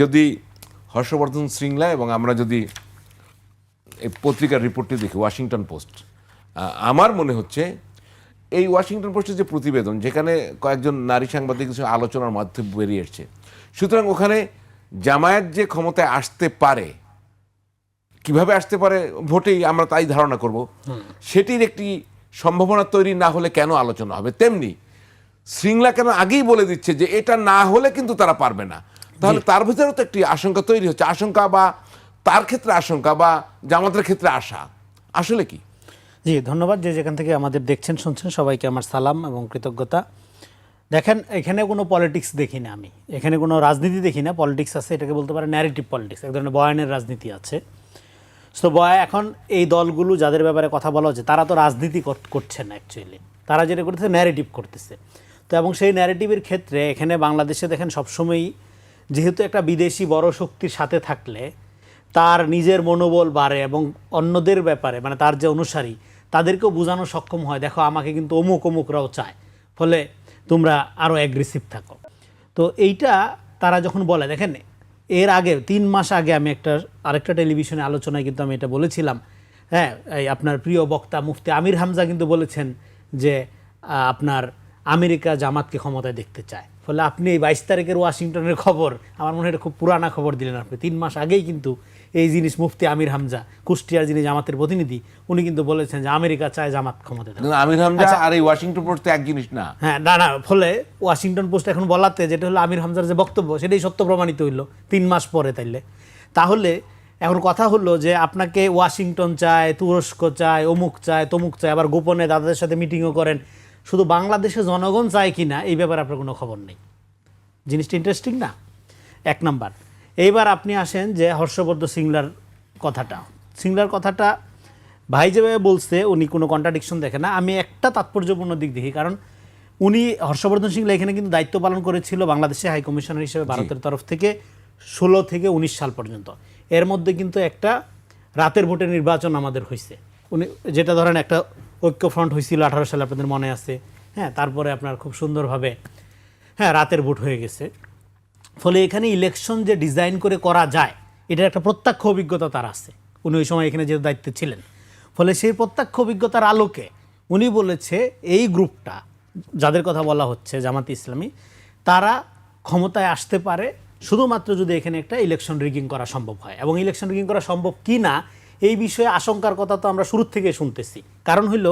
যদি হর্ষবর্ধন শৃঙ্গলা এবং আমরা যদি এই পত্রিকার রিপোর্টটি দেখি ওয়াশিংটন পোস্ট আমার মনে হচ্ছে এই ওয়াশিংটন পোস্টের যে প্রতিবেদন যেখানে কয়েকজন নারী সাংবাদিক কিছু আলোচনার মাধ্যমে বেরিয়ে এসছে সুতরাং ওখানে জামায়াত যে ক্ষমতায় আসতে পারে কীভাবে আসতে পারে ভোটেই আমরা তাই ধারণা করব। সেটির একটি সম্ভাবনা তৈরি না হলে কেন আলোচনা হবে? তেমনি শৃঙ্খলা কেন আগেই বলে দিচ্ছে যে এটা না হলে কিন্তু তারা পারবে না? তাহলে তার ভিতরেও তো একটি আশঙ্কা তৈরি হচ্ছে। আশঙ্কা বা তার ক্ষেত্রে আশঙ্কা বা জামাতের ক্ষেত্রে আশা। আসলে কি? জি ধন্যবাদ যে যেখান থেকে আমাদের দেখছেন শুনছেন সবাইকে আমার সালাম এবং কৃতজ্ঞতা। দেখেন এখানে কোনো পলিটিক্স দেখি না আমি। এখানে কোনো রাজনীতি দেখি না পলিটিক্স আছে এটাকে বলতে পারে ন্যারেটিভ পলিটিক্স এক ধরনের বয়ানের রাজনীতি আছে। সো বয়া এখন এই দলগুলো যাদের ব্যাপারে কথা বলা হচ্ছে তারা তো রাজনীতি কর- করছে না অ্যাকচুয়ালি তারা যেটা করতেছে ন্যারেটিভ করতেছে। তো এবং সেই ন্যারেটিভের ক্ষেত্রে এখানে বাংলাদেশে দেখেন সবসময়ই যেহেতু একটা বিদেশি বড় শক্তির সাথে থাকলে তার নিজের মনোবল বাড়ে এবং অন্যদের ব্যাপারে মানে তার যে অনুসারী, তাদেরকেও বোঝানো সক্ষম হয়, দেখো আমাকে কিন্তু অমুক অমুকরাও চায়, ফলে তোমরা আরও অ্যাগ্রেসিভ থাকো। তো এইটা তারা যখন বলে, দেখেন, এর আগে, তিন মাস আগে আমি একটা, আরেকটা টেলিভিশনে আলোচনায় কিন্তু আমি এটা বলেছিলাম হ্যাঁ এই আপনার প্রিয় বক্তা মুফতি আমির হামজা কিন্তু বলেছেন যে আপনার আমেরিকা জামাতকে ক্ষমতায় দেখতে চায়। ফলে আপনি এই বাইশ তারিখের ওয়াশিংটনের খবর আমার মনে হয় এটা খুব পুরানা খবর দিলেন আপনি। তিন মাস আগেই কিন্তু এই জিনিস মুফতি আমির হামজা কুষ্টিয়ার যিনি জামাতের প্রতিনিধি উনি কিন্তু বলেছেন যে আমেরিকা চায় জামাত ক্ষমতায় থাকুক। আমির হামজা আর এই ওয়াশিংটন পোস্ট এক জিনিস না। হ্যাঁ না না ফলে ওয়াশিংটন পোস্ট এখন বলাতে যেটা হলো আমির হামজার যে বক্তব্য সেটাই সত্য প্রমাণিত হইল তিন মাস পরে তাইলে। তাহলে এখন কথা হলো যে আপনাকে ওয়াশিংটন চায় তুরস্ক চায় অমুক চায় তমুক চায় আবার গোপনে দাদাদের সাথে মিটিংও করেন। শুধু বাংলাদেশে জনগণ চায় কি না এই ব্যাপারে আপনার কোনো খবর নেই। জিনিসটা ইন্টারেস্টিং না? এক নাম্বার এইবার আপনি আসেন যে হর্ষবর্ধন সিংলার কথাটা। সিংলার কথাটা ভাই যেভাবে বলছে উনি কোনো কন্ট্রাডিকশন দেখে না। আমি একটা তাৎপর্যপূর্ণ দিক দেখি কারণ উনি হর্ষবর্ধন সিংলা এখানে কিন্তু দায়িত্ব পালন করেছিল বাংলাদেশে হাই কমিশনার হিসেবে ভারতের তরফ থেকে ষোলো থেকে উনিশ সাল পর্যন্ত। এর মধ্যে কিন্তু একটা রাতের ভোটে নির্বাচন আমাদের হয়েছে উনি যেটা ধরেন একটা ঐক্যফ্রন্ট হয়েছিল আঠারো সালে আপনাদের মনে আছে। হ্যাঁ তারপরে আপনার খুব সুন্দরভাবে হ্যাঁ রাতের ভোট হয়ে গেছে। ফলে এখানে ইলেকশন যে ডিজাইন করে করা যায়, এটার একটা প্রত্যক্ষ অভিজ্ঞতা তার আছে। উনি ওই সময় এখানে যে দায়িত্বে ছিলেন। ফলে সেই প্রত্যক্ষ অভিজ্ঞতার আলোকে উনি বলেছে, এই গ্রুপটা, যাদের কথা বলা হচ্ছে জামাত ইসলামী, তারা ক্ষমতায় আসতে পারে শুধুমাত্র যদি এখানে একটা ইলেকশন রিগিং করা সম্ভব হয়। এবং ইলেকশন রিগিং করা সম্ভব কি না এই বিষয়ে আশঙ্কার কথা তো আমরা শুরুর থেকে শুনতেছি। কারণ হইল,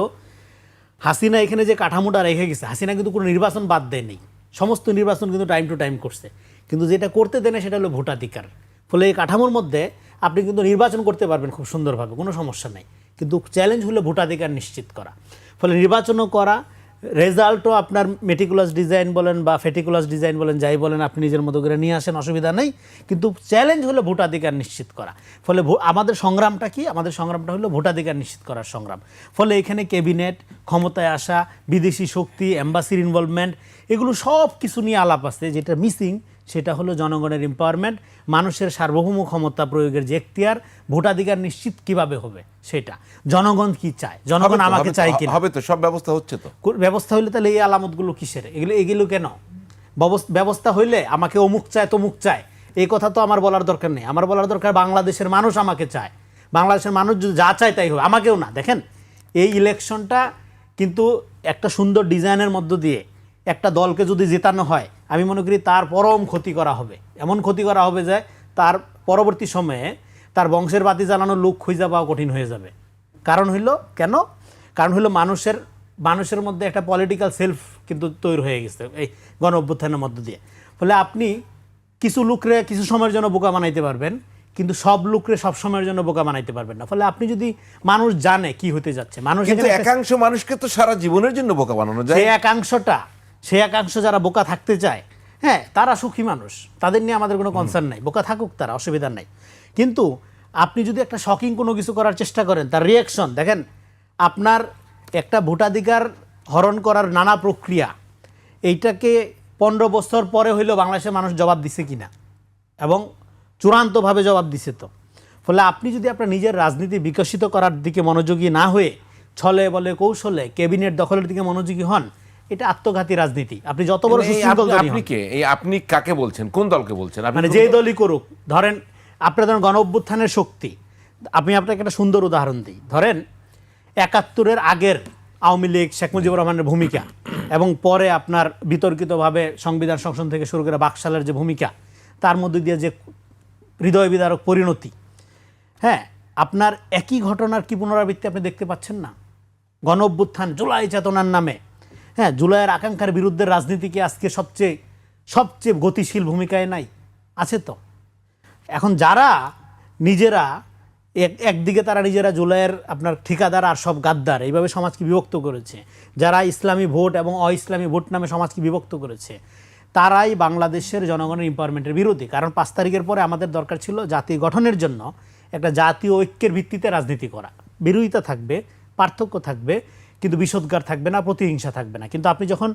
হাসিনা এখানে যে কাঠামোটা রেখে গেছে, হাসিনা কিন্তু কোনো নির্বাচন বাদ দেয়নি সমস্ত নির্বাচন কিন্তু টাইম টু টাইম করছে। কিন্তু যেটা করতে দেয় না, সেটা হলো ভোটাধিকার। ফলে এই কাঠামোর মধ্যে আপনি কিন্তু নির্বাচন করতে পারবেন খুব সুন্দরভাবে, কোনো সমস্যা নেই। কিন্তু চ্যালেঞ্জ হলো ভোটাধিকার নিশ্চিত করা। ফলে নির্বাচনও করা রেজাল্টও আপনার মেটিকুলাস ডিজাইন বলেন বা ফেটিকুলাস ডিজাইন বলেন, যাই বলেন, আপনি নিজের মতো করে নিয়ে আসেন, অসুবিধা নেই। কিন্তু চ্যালেঞ্জ হলো ভোটাধিকার নিশ্চিত করা। ফলে আমাদের সংগ্রামটা কি? আমাদের সংগ্রামটা হলো ভোটাধিকার নিশ্চিত করার সংগ্রাম। ফলে এখানে ক্যাবিনেট ক্ষমতায় আসা, বিদেশি শক্তি অ্যাম্বাসির ইনভলভমেন্ট এগুলো সব কিছু নিয়ে আলাপ আছে, যেটা মিসিং সেটা হলো জনগণের এম্পাওয়ারমেন্ট মানুষের সার্বভৌম ক্ষমতা প্রয়োগের যে এখতিয়ার ভোটাধিকার নিশ্চিত কীভাবে হবে সেটা। জনগণ কি চায়? জনগণ আমাকে চায় কিনা? হবে তো সব ব্যবস্থা হচ্ছে তো। ব্যবস্থা হইলে তাহলে এই আলামতগুলো কিসের? এগুলো এগুলো কেন? ব্যবস- ব্যবস্থা হইলে আমাকে অমুক চায় তমুক চায়। এই কথা তো আমার বলার দরকার নেই। আমার বলার দরকার বাংলাদেশের মানুষ আমাকে চায়। বাংলাদেশের মানুষ যদি যা চায় তাই হবে। আমাকেও না দেখেন? এই ইলেকশনটা কিন্তু একটা সুন্দর ডিজাইনের মধ্য দিয়ে একটা দলকে যদি জেতানো হয় আমি মনে করি তার পরম ক্ষতি করা হবে। এমন ক্ষতি করা হবে যে তার পরবর্তী সময়ে তার বংশের বাতি জ্বালানোর লোক খুঁজে পাওয়া কঠিন হয়ে যাবে। কারণ হইল কেন? কারণ হইল মানুষের মানুষের মধ্যে একটা পলিটিক্যাল সেলফ কিন্তু তৈরি হয়ে গেছে এই গণ অভ্যুত্থানের মধ্য দিয়ে। ফলে আপনি কিছু লোকরে কিছু সময়ের জন্য বোকা বানাইতে পারবেন কিন্তু সব লোকরে সব সময়ের জন্য বোকা বানাইতে পারবেন না। ফলে আপনি যদি মানুষ জানে কি হতে যাচ্ছে মানুষ কিন্তু একাংশ মানুষকে তো সারা জীবনের জন্য বোকা বানানো যায়। একাংশটা সেই একাংশ যারা বোকা থাকতে চায় হ্যাঁ তারা সুখী মানুষ। তাদের নিয়ে আমাদের কোনো কনসার্ন নাই। বোকা থাকুক তারা অসুবিধা নাই। কিন্তু আপনি যদি একটা শকিং কোনো কিছু করার চেষ্টা করেন তার রিয়াকশন দেখেন আপনার একটা ভোটাধিকার হরণ করার নানা প্রক্রিয়া এইটাকে পনেরো বছর পরে হইলেও বাংলাদেশের মানুষ জবাব দিছে কিনা? এবং চূড়ান্তভাবে জবাব দিছে তো। ফলে আপনি যদি আপনার নিজের রাজনীতি বিকশিত করার দিকে মনোযোগী না হয়ে ছলে বলে কৌশলে ক্যাবিনেট দখলের দিকে মনোযোগী হন এটা আত্মঘাতী রাজনীতি। আপনি যত বড় আপনি- আপনি কে? এই আপনি কাকে বলছেন? কোন দলকে বলছেন? মানে দল- দলই করুক ধরেন আপনার ধরেন গণ অভ্যুত্থানের শক্তি। আমি আপনাকে একটা সুন্দর উদাহরণ দিই। ধরেন একাত্তরের আগের আওয়ামী লীগ শেখ মুজিবুর রহমানের ভূমিকা এবং পরে আপনার বিতর্কিতভাবে সংবিধান সংশোধন থেকে শুরু করে বাকশালের যে ভূমিকা তার মধ্যে দিয়ে যে হৃদয় বিদারক পরিণতি। হ্যাঁ আপনার একই ঘটনার কি পুনরাবৃত্তি আপনি দেখতে পাচ্ছেন না? গণ অভ্যুত্থান জুলাই চেতনার নামে। হ্যাঁ জুলাইয়ের আকাঙ্ক্ষার বিরুদ্ধে রাজনীতি কি আজকে সবচেয়ে সবচেয়ে গতিশীল ভূমিকায় নাই? আছে তো। এখন যারা নিজেরা, এক, একদিকে তারা নিজেরা জুলাইয়ের আপনার ঠিকাদার আর সব গাদ্দার, এইভাবে সমাজকে বিভক্ত করেছে। যারা ইসলামী ভোট এবং অ ইসলামী ভোট নামে সমাজকে বিভক্ত করেছে, তারাই বাংলাদেশের জনগণের ইম্পাওয়ারমেন্টের বিরোধী। কারণ পাঁচ তারিখের পরে আমাদের দরকার ছিল জাতি গঠনের জন্য একটা জাতীয় ঐক্যের ভিত্তিতে রাজনীতি করা। বিরোধিতা থাকবে, পার্থক্য থাকবে কিন্তু বিষোদ্গার থাকবে না, প্রতিহিংসা থাকবে না। কিন্তু আপনি যখন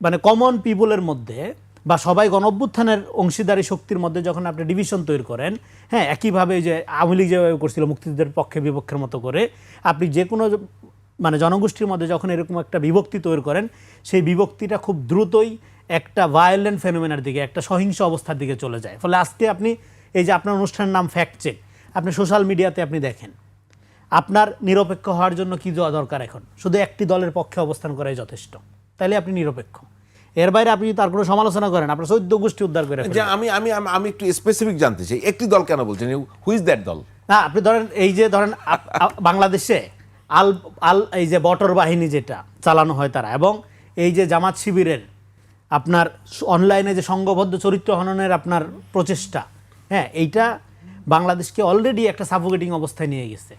মানে কমন পিপলের মধ্যে বা সবাই গণঅভ্যুত্থানের অংশীদারি শক্তির মধ্যে যখন আপনি ডিভিশন তৈরি করেন হ্যাঁ একইভাবে যে আওয়ামী লীগ যেভাবে করছিল, মুক্তিযুদ্ধের পক্ষে বিপক্ষের মতো করে, আপনি যে কোনো মানে জনগোষ্ঠীর মধ্যে যখন এরকম একটা বিভক্তি তৈরি করেন, সেই বিভক্তিটা খুব দ্রুতই একটা ভায়োলেন্ট ফেনোমেনার দিকে, একটা সহিংস অবস্থার দিকে চলে যায়। ফলে আজকে আপনি, এই যে আপনার অনুষ্ঠানের নাম ফ্যাক্ট চেক আপনি সোশ্যাল মিডিয়াতে আপনি দেখেন আপনার নিরপেক্ষ হওয়ার জন্য কি দেওয়া দরকার এখন? শুধু একটি দলের পক্ষে অবস্থান করাই যথেষ্ট। তাইলে আপনি নিরপেক্ষ। এর বাইরে আপনি তার কোনো সমালোচনা করেন আপনার চৌদ্দ গোষ্ঠী উদ্ধার করে যে আমি আমি আমি- একটু স্পেসিফিক জানতে চাই একটি দল কেন বলছেন? হুইজ দ্যাট দল? না আপনি ধরেন এই যে ধরেন বাংলাদেশে আল আল এই যে বটর বাহিনী যেটা চালানো হয় তারা এবং এই যে জামাত শিবিরের আপনার অনলাইনে যে সংঘবদ্ধ চরিত্র হননের আপনার প্রচেষ্টা হ্যাঁ এইটা বাংলাদেশকে অলরেডি একটা সাফোকেটিং অবস্থায় নিয়ে গেছে।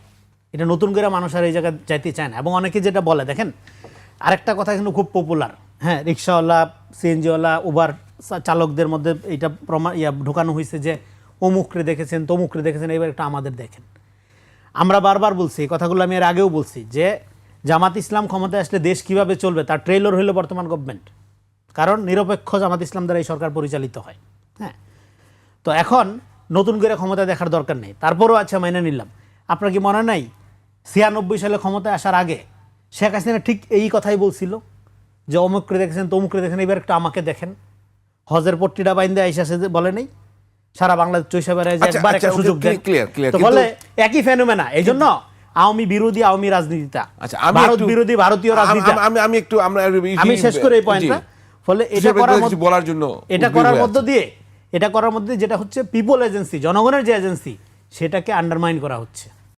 এটা নতুন করে মানুষ আর এই জায়গায় যাইতে চায় না। এবং অনেকে যেটা বলে, দেখেন, আরেকটা কথা কিন্তু খুব পপুলার হ্যাঁ রিক্সাওয়ালা, সিএনজিওয়ালা উবার চালকদের মধ্যে এটা প্রমাণ ইয়া ঢোকানো হয়েছে যে, অমুকরে দেখেছেন, তমুকরে দেখেছেন এবার একটা আমাদের দেখেন। আমরা বারবার বলছি, এই কথাগুলো আমি এর আগেও বলছি যে, জামাত ইসলাম ক্ষমতায় আসলে দেশ কীভাবে চলবে, তার ট্রেলর হলো বর্তমান গভর্নমেন্ট কারণ নিরপেক্ষ জামাত ইসলাম দ্বারা এই সরকার পরিচালিত হয়। হ্যাঁ তো এখন নতুন করে ক্ষমতা দেখার দরকার নেই। তারপরও আচ্ছা মাইনে নিলাম। আপনার কি মনে নাই ছিয়ানব্বই সালে ক্ষমতায় আসার আগে শেখ হাসিনা ঠিক এই কথাই বলছিল যে অমুকরে দেখেছেন তমুকরে দেখেন এবার একটু আমাকে দেখেন। হজের পট্টিটা বাইন্দে আইসা সে বলে নেই সারা বাংলাদেশ চৈশা বেড়ায় যে আচ্ছা, একবার আচ্ছা, একটা সুযোগ দেন তো কিন্তু- বলে একই ফেনোমেনা এই জন্য আওয়ামী বিরোধী আওয়ামী রাজনীতিটা। আচ্ছা আমি ভারত বিরোধী ভারতীয় রাজনীতি আমি আমি একটু আমরা আমি শেষ করে এই পয়েন্টটা ফলে এটা করার বলার জন্য এটা করার মধ্য দিয়ে এটা করার মধ্যে যেটা হচ্ছে পিপল এজেন্সি জনগণের যে এজেন্সি সেটাকে আন্ডারমাইন করা হচ্ছে।